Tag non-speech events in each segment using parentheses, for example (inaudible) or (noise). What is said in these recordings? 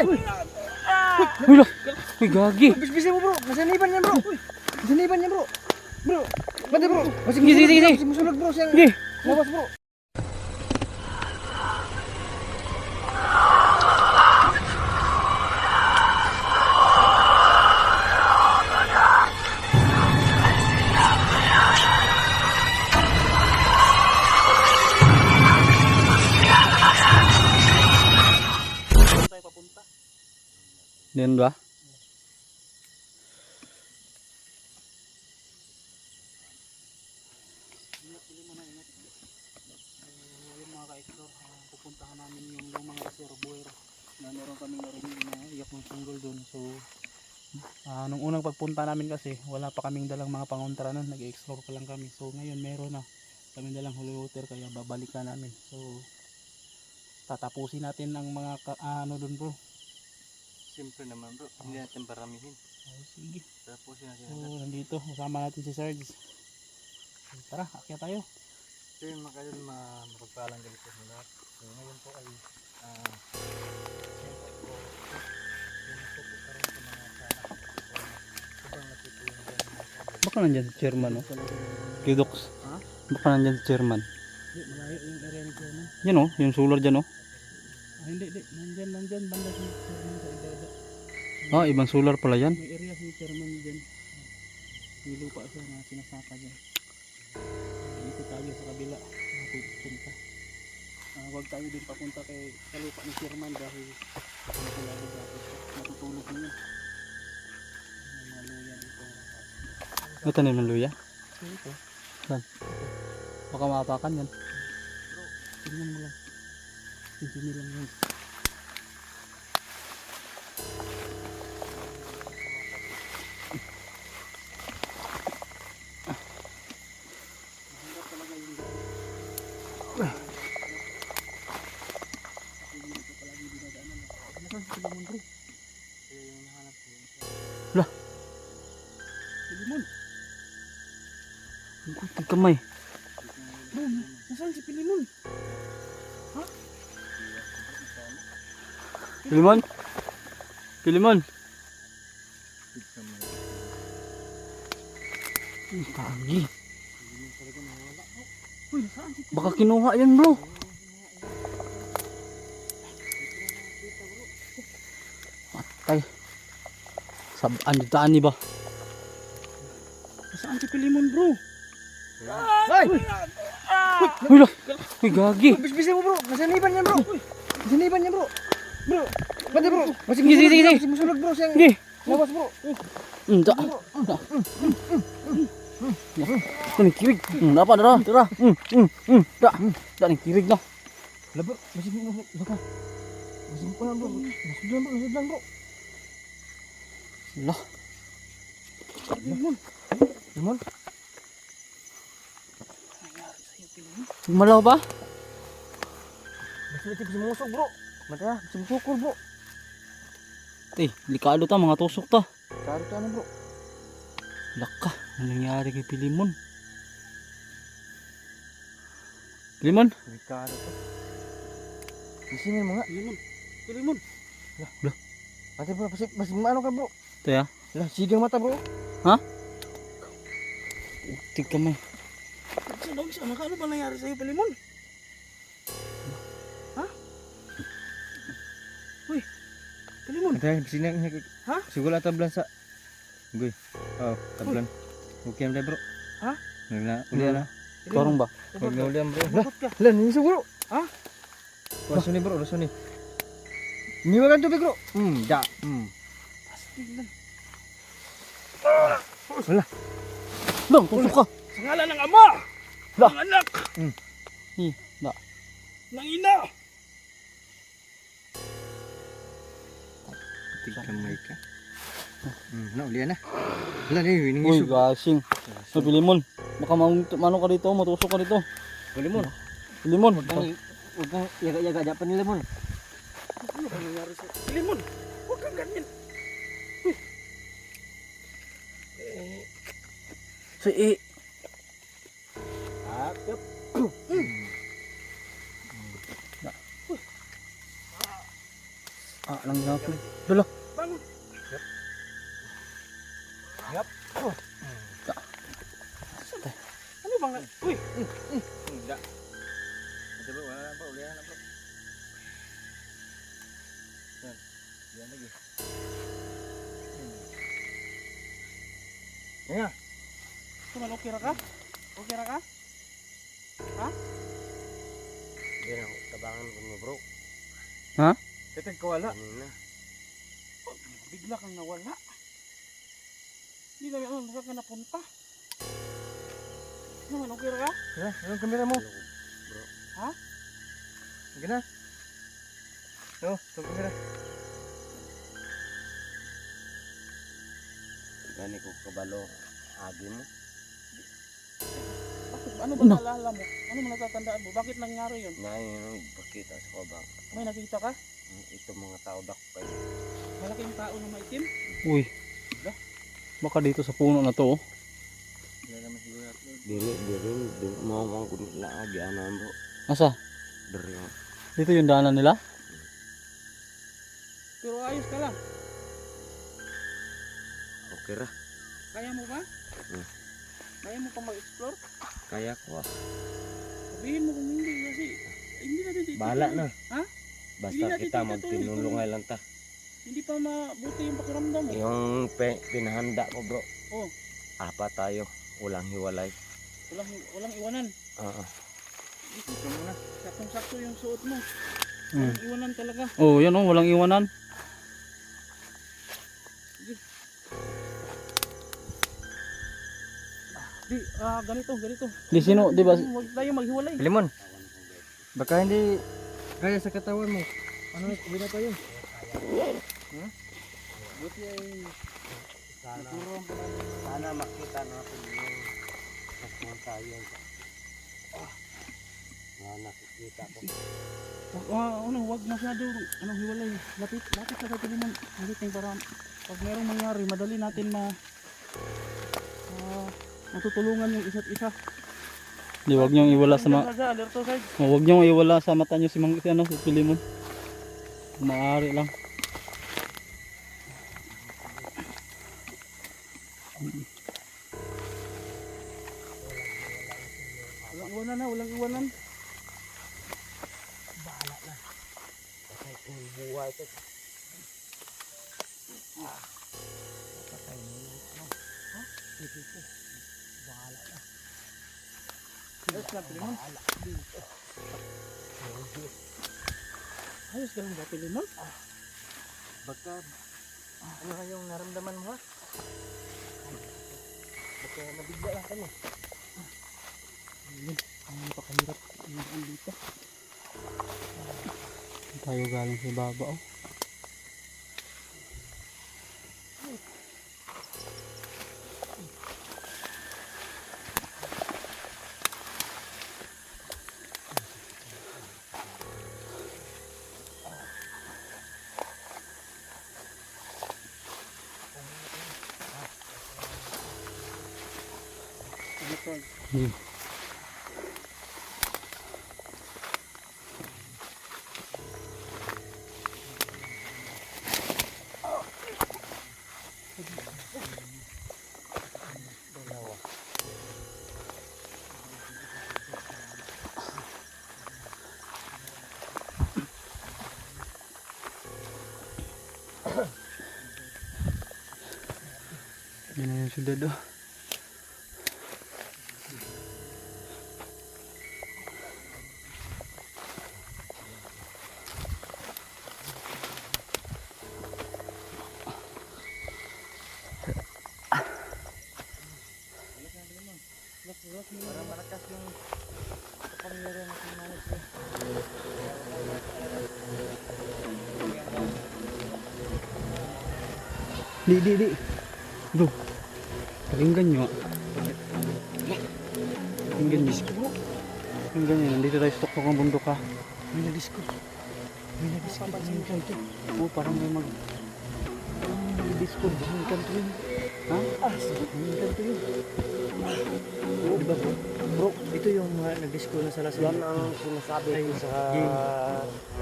Ay! Uy, la. Uy, gagi. Bisbisin mo bro. Masaniban yan bro. Masaniban yan bro. Bro. Pwede bro. Sige, sige, sige. Musulog bro. Sige. labas bro. Ba? yung mga ka-explore, uh, pupuntahan namin yung, yung mga reservoir na meron kaming narinig na iyak ng sanggol doon. So, ah nung unang pagpunta namin kasi, wala pa kaming dalang mga pangontra nun, nag-explore pa lang kami. So, ngayon meron na kami dalang holy water kaya babalikan namin. So, tatapusin natin ang mga ka- ah, ano doon bro. Siyempre naman bro. Hindi natin paramihin. Oh, sige. Yun natin. So, nandito, kasama natin si Sarge. So, tara, akyat tayo. So yun mga kadol, ma- mapagpalang galit sa lahat. So ngayon po ay ah yung kadol. Baka nandyan si chairman, oh. Talaga yung- Kidox. Ha? Baka nandyan si chairman. Malayo yung area ni Chairman. Yan, oh. Yung solar dyan, oh. Ah, hindi, hindi. Nandyan. Banda si Chairman sa ibaba. Ah, ibang solar pala yan. May area si Chairman dyan. May lupa siya na sinasaka dyan. Dito tayo sa kabila. Pupunta. Ah, wag tayo din papunta kay sa lupa ni Chairman dahil matulado dati. Matutulog niya. May mga luya dito. May tanim ng luya. Ito, Baka maapakan yan. tingnan mo lang. Hindi dinadaanan. Nasaan si Limon bro? Kaya Pilimon? Pilimon? Ang. Uy, si Baka kinuha yan, bro. Patay. Sabaan dito ani ba? Nasaan si Pilimon bro? Ay! Uy, la. Uy, gagi. Bisbisin mo bro. Masaniban yan bro. Masaniban yan bro. Bro. Bro. Sige, sige, sige. Masig musulog bro. Siyang Sige. labas bro. Hmm, da. Da ni kirig. Hmm, dapat dara, dara. Hmm, hmm, hmm, da. Da ni kirig na. Labor. Masig mo. Baka. Masig mo lang bro. Masig lang bro. Masig lang bro. La. Limon. Limon. Malaw ba? Masig natin simusok bro. Mata. Simusukol bro. Eh, likado ta mga tusok ta. Karo ka na bro. Laka, ano nangyari kay Pilimon? Pilimon? Ricardo to. Isingin mo nga. Pilimon. Pilimon. Pati bro. Masig, masig maano ka bro. Ito ya. Lah, sigang mata bro. Tig kamay. Saan daw isa? Ano ba nangyari sa'yo Pilimon? Pilimon. Ada sini ni. Ha? Siguro ata bulan sa. Goy. Oh, tablan. Okay na bro. Ha? Wala, uli na. Karong ba? Wag na uli bro. Lan, ni bro. Ha? Laso ni bro, laso ni. Niwa kan tubig bro. Hmm, da. Hmm. Tingnan. Lang, tusok ka. Sa ngalan ng ama! Lah. Ng anak! Hi, da. Ng ina! Tika may ka. Hmm, na uli na. Lan, ni winning Uy, isu. gasing. Sa Pilimon. Baka ma- mano ka dito, matusok ka dito. Limon. Pilimon. Wag kang yaga-yaga dapat ni limon. Ano ba nangyari? Pilimon! Huwag kang ganyan! So, eh, Ah, lang gapon. Dala. Bangon. Yup. Oh. Ano bang... Uy! Hindi. Ito bro, wala na bro. Ulihan na bro. Yan. Yan lagi. Hmm. Yan. Tuman, okay ra ka? Okay ra ka? Hindi na, tabangan ko. Kitag kawala. Kanina. Oh, bigla kang nawala. Hindi namin alam saan ka napunta. Naman, okay ra ka? Yan, yung kamera mo. Bro. Sige na. No, itong kamera. Gani ko kabalo. Agi mo. Bakit? Ano ba naalala mo? Ano mo natatandaan mo? Bakit nangyari yun? Nain yung pakita sa kabang. May nakita ka? Ito mga tao dakpay. Malaking tao na maitim? Uy. Baka dito sa puno na to. oh. Wala naman siguro natin. Dili, dili, dili. Mga mga kunit lang. Agi anan bro. Asa? Dari. Dito yung daanan nila? Pero ayos ka lang. Okay ra. Kaya mo ba? Hmm. Kaya mo pa mag-explore? Kaya ko ah. Sabihin mo kung hindi kasi hindi natin dito. Bahala na. Ha? Basta Hindi kita tutuloy magtinulungay lang ta. Hindi pa mabuti yung pakiramdam mo. Yung pe, pinahanda ko bro. Oh. Apa tayo. Ulang hiwalay. Walang, walang iwanan. Oo. Dito ka muna. Saktong-sakto yung suot mo. Hmm. Walang iwanan talaga. Oh, yan oh, walang iwanan. Di, ah, ganito, ganito. Di sino, di ba? Huwag tayo maghiwalay. Limon. Baka hindi kaya sa katawan mo. Ano, uwi na tayo. Buti ay Sana, makita natin yung kasman tayo. Ah. Nga nakikita ko. Wag, ah, ano, wag masyado, ano, hiwalay. Lapit, lapit sa. Lapit tayo para pag merong mangyari, madali natin ma, ah, matutulungan yung isa't isa. Di wag niyong iwala sa oh, wag niyong iwala sa mata niyo si Mang si ano, si Pilimon. Kung Maaari lang. Walang iwanan na, walang iwanan. Kasi kung buhay ko. Ayos lang, Pilimon. Ayos ka lang ba, Pilimon? Baka ano nga yung naramdaman mo ha? Baka nabigla lang kami. Ayun, ang napakahirap yung dito. Tayo galing sa baba oh. Yan na yung syudad oh. Para malakas yung kapangyarihan ng manis mo. Di, di, di. Bro. Pakinggan nyo. ah. Pakinggan nyo. Pakinggan nyo. Nandito tayo sa tuktok ng bundok ha. May nag-disco. May nag-disco. Oo, parang may mag... May nag-disco. May kanto yun. Ha? Ah, may kanto yun. Di ba bro? Bro, ito yung uh, nag-disco na sa Yan ang sinasabi ko sa...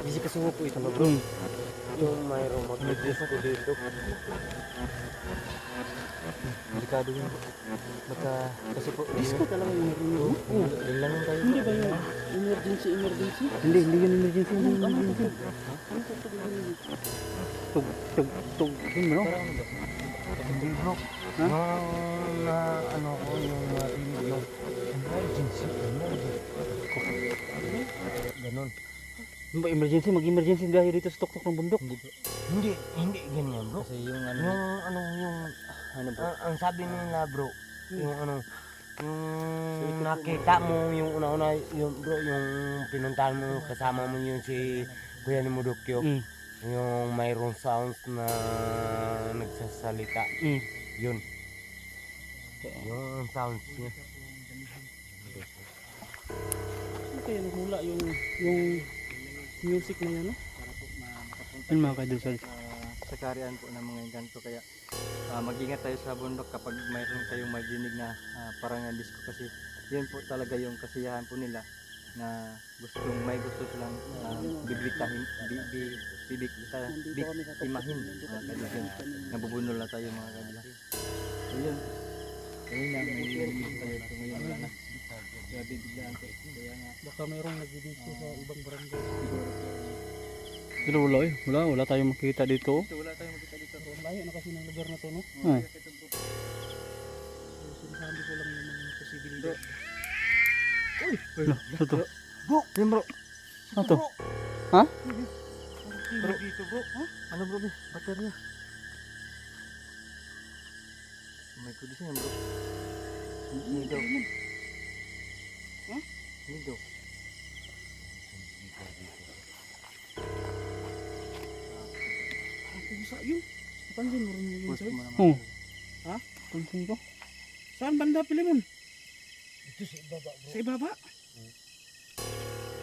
Hindi si Kasuho po ito bro. Hmm. yung mayroong mag-disco dito. Delikado yun. Baka, kasi po, Disco talaga yung narinig mo? Oo, Lilanong tayo. Hindi ba yung emergency, emergency? Hindi, hindi yun emergency. Hindi yun Ano emergency. Ano yun? Tug, tug, tug. Yun mo, no? Ano? Hindi bro. Ha? Na ano ko yung narinig yung emergency, emergency. Ganon. Emergency? Mag-emergency dahil dito sa tuktok ng bundok. Hindi, hindi ganyan bro. Kasi yung ano, Yung ano yung ano po, ang, ang sabi nila bro, yung ano yung nakita mo yung una-una yung bro yung pinuntahan mo kasama mo yung si Kuya ni Mudokyo Mm. yung mayroong sounds na nagsasalita. Mm. yun. Yung sounds niya. Ano kaya nagmula? Yung, yung music na yan, no? Yun mga kaidol sa karian po ng mga ganito. Kaya ah, mag-ingat tayo sa bundok kapag mayroon kayong marinig na ah, parang ah, disco kasi yun po talaga yung kasiyahan po nila na gustong may gusto silang uh, bibitahin bi, bi, bibikta Nandito kami sa tuktok biktimahin mga kaibigan nabubunol na tayo mga kaibigan so yun ayun na may narinig tayo. So ngayon wala na. Grabe biglaan po kaya nga Baka mayroong nagdidisco sa ibang barangay. siguro po Pero wala eh. Wala, wala tayong makita dito. so wala tayong makita dito So, ang layo na kasi ng lugar na to, no? Hmm. So, sinasabi ko lang yung mga posibilidad. Ano? Ito to. bro yun bro Ano to? Ha? Bro, dito bro. Ano bro? Baterya. Oh my goodness yan bro. Hindi daw. Ha? Hindi daw. Pusa yun. Napansin mo rin yun, mo naman. Oh. Ha? Pansin ko. Saan banda, Pilimon? ito sa ibaba bro Sa ibaba?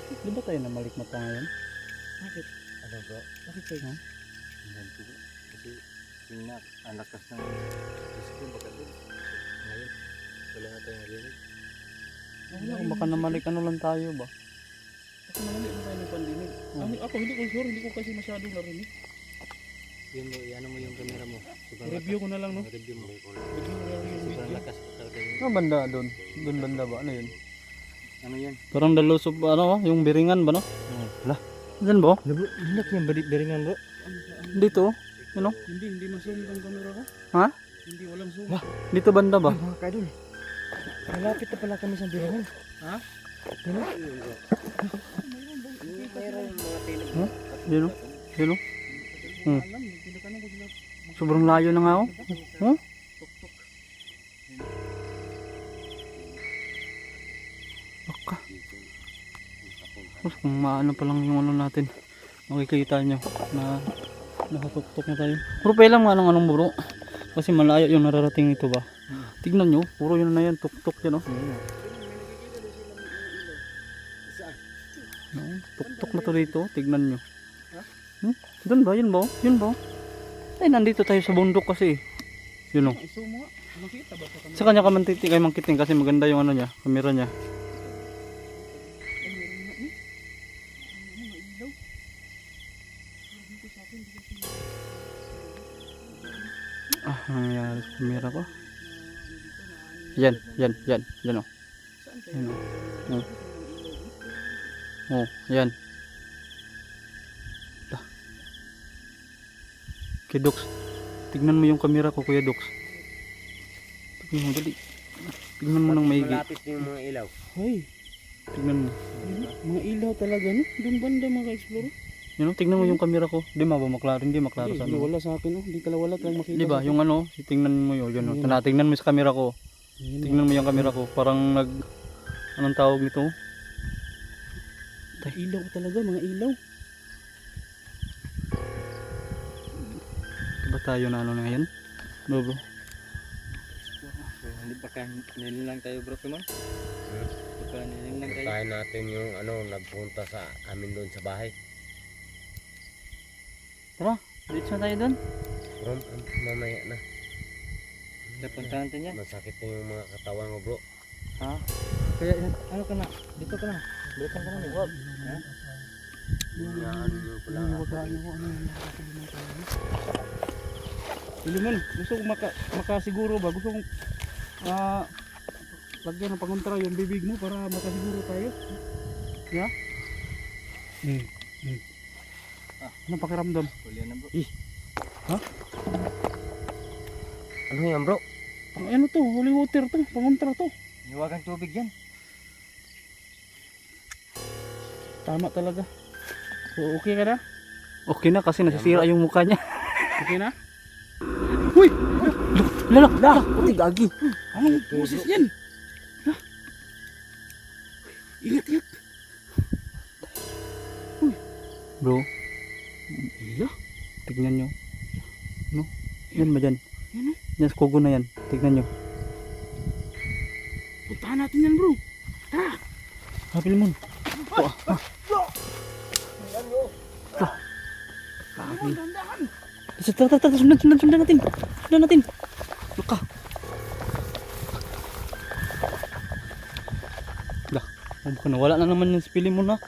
Di ba tayo na malikmata ngayon? Bakit? ano bro Bakit kayo? Yan po bro. Kasi yun na, ang lakas ng disco baka doon. Ngayon, wala na tayong narinig. Wala, Baka namalik ano lang tayo ba? Baka namali mo tayo ng pandinig. Ako, ako hindi ko sure, hindi ko kasi masyadong narinig. Yun mo, iano mo yung camera mo. Sobrang Review ko na lang, no? lakas. Review mo. Review ko na lang yung Sobrang video. lakas po talaga yung... Ano banda doon? Doon banda ba? Ano yun? Ano yan? Parang dalusob ano oh, yung biringan ba no? Wala. Diyan ba? Ano bro? Hilak yung beringan bro. Ano, ano? Dito. Ano? Hindi, hindi ma-zoom ang camera ko. Ha? Hindi, walang zoom. Wah. Dito banda ba? Mga kadol. Malapit na pala kami sa beringan. Ha? Ano? Yun oh. Yun oh. Hmm. Alam, hindi ka na ko sila. Sobrang layo na nga oh. Huh? Tuk-tuk. Baka. Tapos kung maano pa lang yung ano natin. Makikita nyo na nakatuktok na tayo. Puro pa lang anong anong bro. Kasi malayo yung nararating ito ba. Tignan nyo. Puro yun na yan. Tuktok yan oh. No, tuktok na to dito. Tignan nyo. Hmm? Doon ba? Yun ba? Yun ba? Ay, nandito tayo sa bundok kasi. Yun oh. Makita ba sa camera? Kanya ka man titig kay mangkiting kasi maganda yung ano niya, kamera niya. Ah, ano nangyari sa kamera ko? Yan, yan, yan, yan oh. Kayo? Yan oh. Ano? Oh, yan. Kay Dox. Tignan mo yung kamera ko, Kuya Dox. Tignan mo, dali. Tignan mo nang maigi. malapit na yung mga ilaw Hoy, Tignan mo. mga ilaw talaga, no? Doon banda mga ka-explore. Yan tignan mo yung kamera ko. Di ba maklaro? Hindi maklaro sa ano. wala sa akin, no? Hindi tala wala tayong makita. Di ba? Yung ano, tingnan mo yun. Yun, oh. Yun. Tanatignan mo sa kamera ko. Tignan mo yung kamera ko. Parang nag... Anong tawag nito? ilaw talaga, mga ilaw. Tayo na ano na yan? Bro, bro. So, hindi pa kaya nililang tayo bro Kumon? Baka nililang tayo. Tayo natin yung ano nagpunta sa amin doon sa bahay Dito na tayo doon. bro am- mamaya na Napuntahan natin yan. masakit na yung mga katawan mo bro Ha? Kaya ano ka na? Dito ka na. Balikan ka na. Wag. Ha? Yung ano pala. Yung wagaan mo, ano Limon, gusto kong maka, makasiguro ba? Gusto kong ah lagyan ng pangontra yung bibig mo para makasiguro tayo. Ya? Hmm. hmm. Ah. Anong pakiramdam? Huli na bro. Ano yan bro? Ano to? Holy water to. Pangontra to. Niwagang tubig yan. Tama talaga. So okay ka na? Okay na kasi nasisira yung mukha niya. Okay na? (laughs) Lala, lala, puti gagi. Anong boses yan? Ingat, ingat. Bro, Iya? tignan nyo. No? Yan ba dyan? Yan, oh. Yan sa kugo na yan. Tignan nyo. Puntahan natin yan bro. Habil mo. Oh, ah. Ano, dandahan. Tara, tara, tara, sundan, sundan, sundan natin. Sundan natin. Luka. Dah, oh, baka nawala na naman yung spilling mo na.